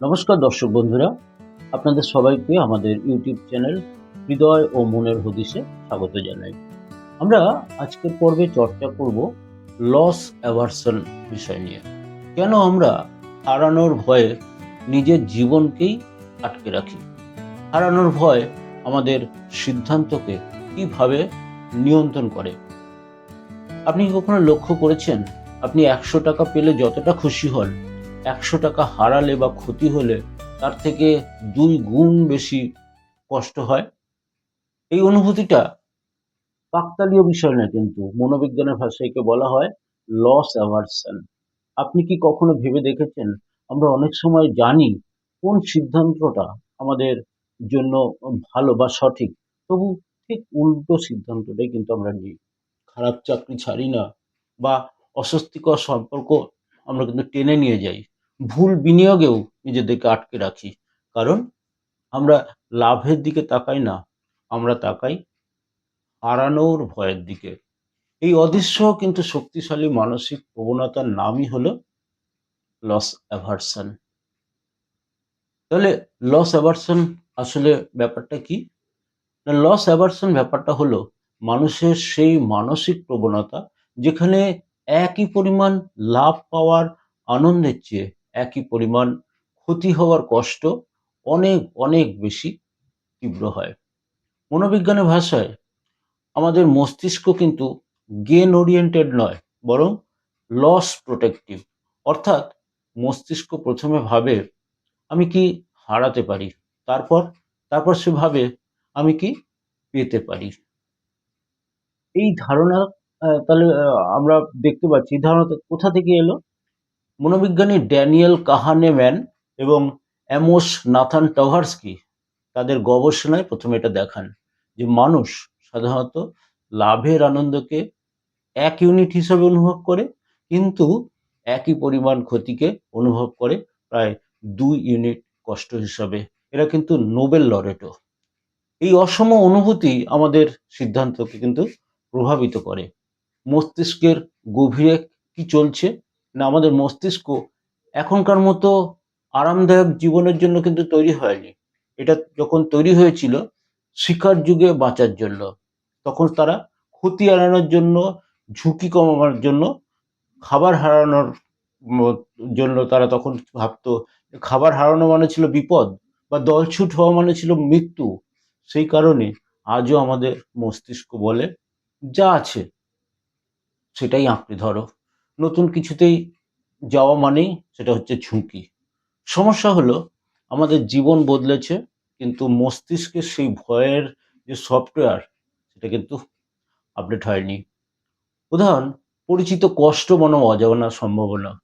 নমস্কার দর্শক বন্ধুরা, আপনাদের সবাইকে আমাদের ইউটিউব চ্যানেল হৃদয় ও মনের হদিশে স্বাগত জানাই। আমরা আজকের পর্বে চর্চা করব লস অ্যাভার্সন বিষয় নিয়ে। কেন আমরা হারানোর ভয়ে নিজের জীবনকেই আটকে রাখি? হারানোর ভয় আমাদের সিদ্ধান্তকে কীভাবে নিয়ন্ত্রণ করে? আপনি কখনো লক্ষ্য করেছেন, আপনি একশো টাকা পেলে যতটা খুশি হন একশো টাকা হারালে বা ক্ষতি হলে তার থেকে দুই গুণ বেশি কষ্ট হয়। এই অনুভূতিটা কাকতালীয় বিষয় না কিন্তু, মনোবিজ্ঞানের ভাষায় বলা হয় লস অ্যাভার্সন আপনি কি কখনো ভেবে দেখেছেন? আমরা অনেক সময় জানি কোন সিদ্ধান্তটা আমাদের জন্য ভালো বা সঠিক, তবু ঠিক উল্টো সিদ্ধান্তটাই কিন্তু আমরা নিই। খারাপ চাকরি ছাড়ি না বা অস্বস্তিকর সম্পর্ক আমরা কিন্তু টেনে নিয়ে যাই। ভুল বিনিয়োগেও নিজেদেরকে আটকে রাখি। কারণ আমরা লাভের দিকে তাকাই না, আমরা তাকাই হারানোর ভয়ের দিকে। এই অদৃশ্য কিন্তু শক্তিশালী মানসিক প্রবণতার নামই হলো লস অ্যাভার্সন তাহলে লস অ্যাভার্সন আসলে ব্যাপারটা কি? লস অ্যাভার্সন ব্যাপারটা হলো মানুষের সেই মানসিক প্রবণতা যেখানে একই পরিমাণ লাভ পাওয়ার আনন্দের চেয়ে একই পরিমাণ ক্ষতি হওয়ার কষ্ট অনেক অনেক বেশি তীব্র হয়। মনোবিজ্ঞানের ভাষায় আমাদের মস্তিষ্ক কিন্তু গেন ওরিয়েন্টেড নয়, বরং লস প্রোটেক্টিভ অর্থাৎ মস্তিষ্ক প্রথমে ভাবে, আমি কি হারাতে পারি? তারপর তারপর সে ভাবে, আমি কি পেতে পারি? এই ধারণা তাহলে আমরা দেখতে পাচ্ছি। ধারণা কোথা থেকে এলো? মনোবিজ্ঞানী ড্যানিয়েল কাহানেম্যান এবং অ্যামোস নাথান টাভার্সকি তাদের গবেষণায় প্রথমে এটা দেখান যে মানুষ সাধারণত লাভের আনন্দকে এক ইউনিট হিসাবে অনুভব করে, কিন্তু একই পরিমাণ ক্ষতিকে অনুভব করে প্রায় দুই ইউনিট কষ্ট হিসাবে। এরা কিন্তু নোবেল লরেটো এই অসম অনুভূতি আমাদের সিদ্ধান্তকে কিন্তু প্রভাবিত করে। মস্তিষ্কের গভীরে কি চলছে না আমাদের মস্তিষ্ক এখনকার মতো আরামদায়ক জীবনের জন্য কিন্তু তৈরি হয়নি। এটা যখন তৈরি হয়েছিল শিকার যুগে বাঁচার জন্য, তখন তারা ক্ষতি এড়ানোর জন্য, ঝুঁকি কমানোর জন্য, খাবার হারানোর জন্য তারা তখন ভাবতো খাবার হারানো মানে ছিল বিপদ বা দলছুট হওয়া মানে ছিল মৃত্যু। সেই কারণে আজও আমাদের মস্তিষ্ক বলে, যা আছে, সেটাই আঁকড়ে ধরো। নতুন কিছুতেই যাওয়া মানেই সেটা হচ্ছে ঝুঁকি। সমস্যা হলো, আমাদের জীবন বদলেছে, কিন্তু মস্তিষ্কের সেই ভয়ের যে সফটওয়্যার সেটা কিন্তু আপডেট হয়নি। উদাহরণ, পরিচিত কষ্ট বনাম অজানা সম্ভাবনা।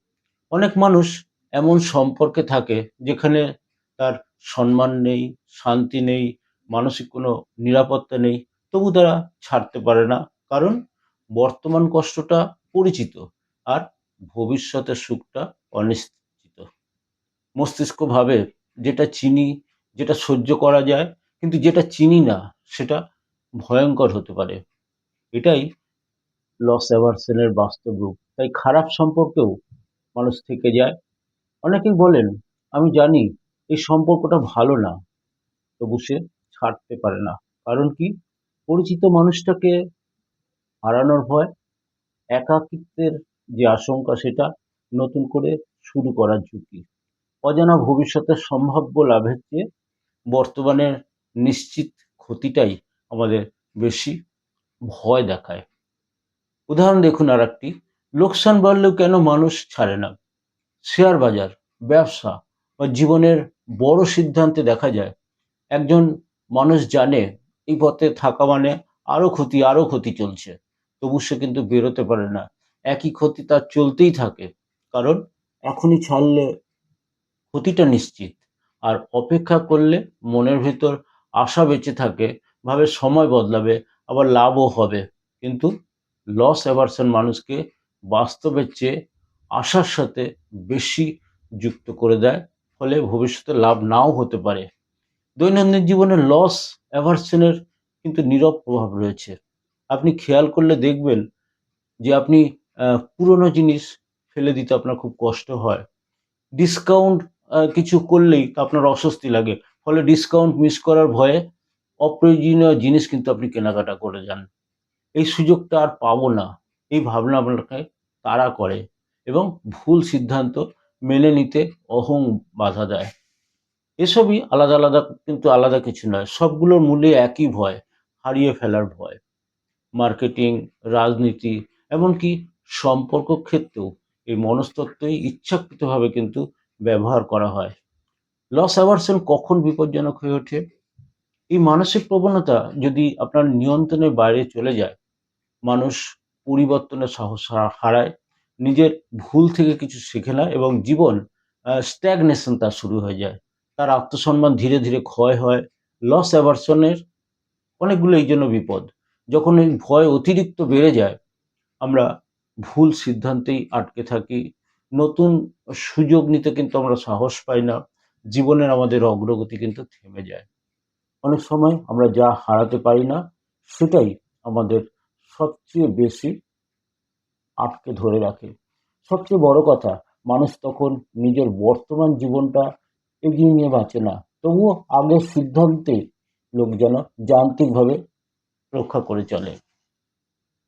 অনেক মানুষ এমন সম্পর্কে থাকে, যেখানে তার সম্মান নেই, শান্তি নেই, মানসিক কোনো নিরাপত্তা নেই, তবু তারা ছাড়তে পারে না। কারণ, বর্তমান কষ্টটা পরিচিত। আর ভবিষ্যতের সুখটা অনিশ্চিত। মস্তিষ্ক ভাবে যেটা চিনি, যেটা সহ্য করা যায়, কিন্তু যেটা চিনি না, সেটা ভয়ঙ্কর হতে পারে। এটাই লস অ্যাভার্সনের বাস্তব রূপ। তাই খারাপ সম্পর্কেও মানুষ থেকে যায়। অনেকেই বলেন, আমি জানি এই সম্পর্কটা ভালো না। তবু সে ছাড়তে পারে না। কারণ কি? পরিচিত মানুষটাকে হারানোর ভয়, একাকিত্বের যে আশঙ্কা সেটা নতুন করে শুরু করার ঝুঁকি। অজানা ভবিষ্যতের সম্ভাব্য লাভের চেয়ে বর্তমানের নিশ্চিত ক্ষতিটাই আমাদের বেশি ভয় দেখায়। উদাহরণ দেখুন আর একটি লোকসান বাড়লেও কেন মানুষ ছাড়ে না? শেয়ার বাজার, ব্যবসা বা জীবনের বড় সিদ্ধান্তে দেখা যায়, একজন মানুষ জানে এই পথে থাকা মানে আরও ক্ষতি আরও ক্ষতি চলছে, তবু সে কিন্তু বেরোতে পারে না। একই ক্ষতি তার চলতেই থাকে। কারণ এখনই ছাড়লে ক্ষতিটা নিশ্চিত। আর অপেক্ষা করলে মনের ভেতর আশা বেঁচে থাকে, ভাবে সময় বদলাবে, আবার লাভও হবে। কিন্তু লস অ্যাভার্সন মানুষকে বাস্তবের চেয়ে আশার সাথে বেশি যুক্ত করে দেয়, ফলে ভবিষ্যতে লাভ নাও হতে পারে। দৈনন্দিন জীবনে লস অ্যাভার্সনের কিন্তু নীরব প্রভাব রয়েছে। আপনি খেয়াল করলে দেখবেন যে আপনি পুরনো জিনিস ফেলে দিতে আপনার খুব কষ্ট হয়। ডিসকাউন্ট কিছু করলেই আপনার অস্বস্তি লাগে। ফলে ডিসকাউন্ট মিস করার ভয়ে অপ্রয়োজনীয় জিনিস কিন্তু আপনি কেনাকাটা করে যান। এই সুযোগটা আর পাবো না। এই ভাবনা আপনাকে তাড়া করে এবং ভুল সিদ্ধান্ত মেনে নিতে অহং বাধা দেয়। এসবই আলাদা আলাদা কিন্তু আলাদা কিছু নয়। সবগুলোর মূলে একই ভয়, হারিয়ে ফেলার ভয়। মার্কেটিং রাজনীতি, এমনকি সম্পর্ক ক্ষেত্রেও এই মনস্তত্ত্বই ইচ্ছাকৃতভাবে কিন্তু ব্যবহার করা হয়। লস অ্যাভারশন কখন বিপজ্জনক হয়ে ওঠে? এই মানসিক প্রবণতা যদি আপনার নিয়ন্ত্রণের বাইরে চলে যায়, মানুষ পরিবর্তনের সাহস হারায়, নিজের ভুল থেকে কিছু শেখে না এবং জীবন স্ট্যাগনেশন তার শুরু হয়ে যায়। তার আত্মসম্মান ধীরে ধীরে ক্ষয় হয়। লস অ্যাভারশনের অনেকগুলো এই জন্য বিপদ। যখন এই ভয় অতিরিক্ত বেড়ে যায়, আমরা ভুল সিদ্ধান্তেই আটকে থাকি। নতুন সুযোগ নিতে কিন্তু আমরা সাহস পাই না। জীবনের আমাদের অগ্রগতি কিন্তু থেমে যায়। অনেক সময় আমরা যা হারাতে পারি না, সেটাই আমাদের সবচেয়ে বেশি আটকে ধরে রাখে। সবচেয়ে বড় কথা, মানুষ তখন নিজের বর্তমান জীবনটা এগিয়ে নিয়ে বাঁচে না। তবুও আগের সিদ্ধান্তে লোক যেন যান্ত্রিকভাবে রক্ষা করে চলে।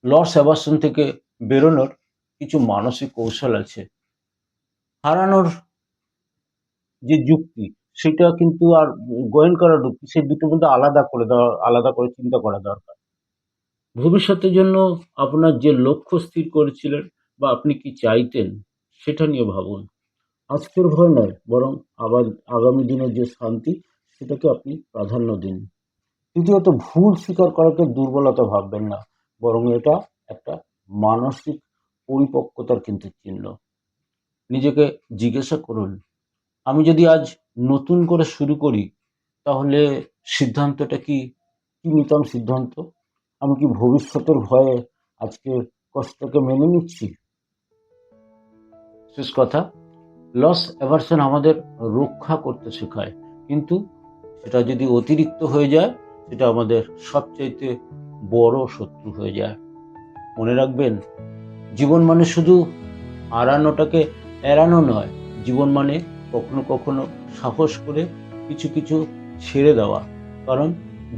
লস অ্যাভার্সন থেকে বেরোনোর কিছু মানসিক কৌশল আছে। হারানোর যে যুক্তি, সেটা কিন্তু আর গোয়েন করার যুক্তি, সেই দুটো কিন্তু আলাদা করে দেওয়া, আলাদা করে চিন্তা করা দরকার। ভবিষ্যতের জন্য আপনার যে লক্ষ্য স্থির করেছিলেন বা আপনি কি চাইতেন, সেটা নিয়ে ভাবুন। আজকের ভয় নয়, বরং আবার আগামী দিনের যে শান্তি, সেটাকে আপনি প্রাধান্য দিন। তৃতীয়ত ভুল স্বীকার করাকে দুর্বলতা ভাববেন না, বরং এটা একটা মানসিক পরিপক্কতার কিন্তু চিহ্ন। নিজেকে জিজ্ঞাসা করুন, আমি যদি আজ নতুন করে শুরু করি, তাহলে সিদ্ধান্তটা কি কি নিতাম সিদ্ধান্ত? আমি কি ভবিষ্যতের ভয়ে আজকে কষ্টকে মেনে নিচ্ছি? শেষ কথা, লস অ্যাভার্সন আমাদের রক্ষা করতে শেখায়, কিন্তু সেটা যদি অতিরিক্ত হয়ে যায়, সেটা আমাদের সবচাইতে বড় শত্রু হয়ে যায়। মনে রাখবেন, জীবন মানে শুধু হারানোটাকে এড়ানো নয়, জীবন মানে কখনো কখনো সাহস করে কিছু কিছু ছেড়ে দেওয়া। কারণ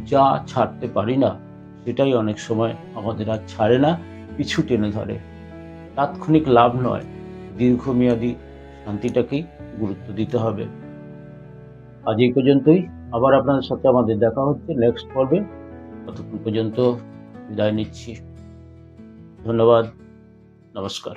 যা ছাড়তে পারি না, সেটাই অনেক সময় আমাদের আর ছাড়ে না, পিছু টেনে ধরে। তাৎক্ষণিক লাভ নয়, দীর্ঘমেয়াদী শান্তিটাকেই গুরুত্ব দিতে হবে। আজ এই পর্যন্তই, আবার আপনাদের সাথে আমাদের দেখা হচ্ছে নেক্সট পর্বে। ততক্ষণ পর্যন্ত বিদায় নিচ্ছি। ধন্যবাদ নমস্কার।